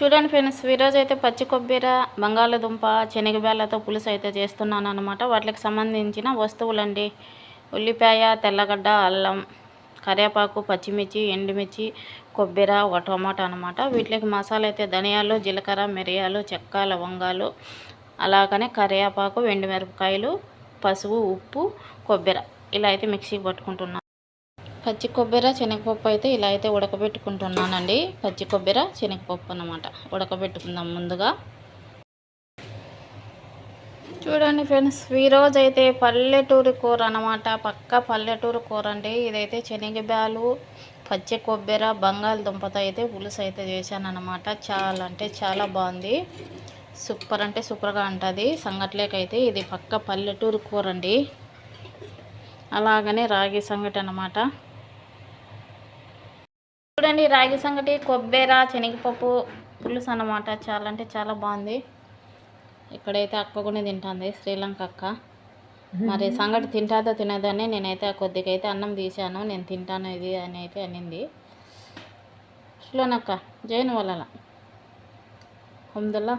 చూడండి ఫ్రెండ్స్ ఈరోజు అయితే పచ్చి కొబ్బరి బంగాళదుంప శనగబేళ్ళతో పులుసు అయితే చేస్తున్నాను అనమాట వాటికి సంబంధించిన వస్తువులండి. ఉల్లిపాయ తెల్లగడ్డ అల్లం కరివేపాకు పచ్చిమిర్చి ఎండుమిర్చి కొబ్బరి ఒక టమాటా అనమాట వీటికి మసాలా అయితే ధనియాలు జీలకర్ర మిరియాలు చెక్క లవంగాలు అలాగనే కరివేపాకు ఎండుమిరపకాయలు పసుపు ఉప్పు కొబ్బరి. ఇలా అయితే మిక్సీకి పట్టుకుంటున్నాను. పచ్చి కొబ్బరి శనగపప్పు అయితే ఇలా అయితే ఉడకబెట్టుకుంటున్నానండి. పచ్చి కొబ్బరి శనగపప్పు అనమాట ఉడకబెట్టుకుందాం ముందుగా. చూడండి ఫ్రెండ్స్ ఈరోజు అయితే పల్లెటూరు కూర అనమాట పక్క పల్లెటూరు కూర అండి. ఇదైతే శనగబ్యాలు పచ్చి కొబ్బరి బంగాళదుంపతో అయితే పులుసు అయితే చేశానమాట చాలా అంటే చాలా బాగుంది. సూపర్ అంటే సూపర్గా ఉంటుంది. సంగట్లేకైతే ఇది పక్క పల్లెటూరు కూర అండి. అలాగనే రాగి సంగటి అన్నమాట. చూడండి రాగి సంగటి కొబ్బరి శనగపప్పు పులుసు అన్నమాట చాలా అంటే చాలా బాగుంది. ఇక్కడైతే అక్క కూడా తింటుంది శ్రీలంక అక్క. మరి సంగటి తింటాదో తినదని నేనైతే కొద్దిగా అయితే అన్నం తీశాను. నేను తింటాను ఇది అని అయితే అనింది. శ్రీలోనక్క జైన్ వాళ్ళ హమ్దుల్లా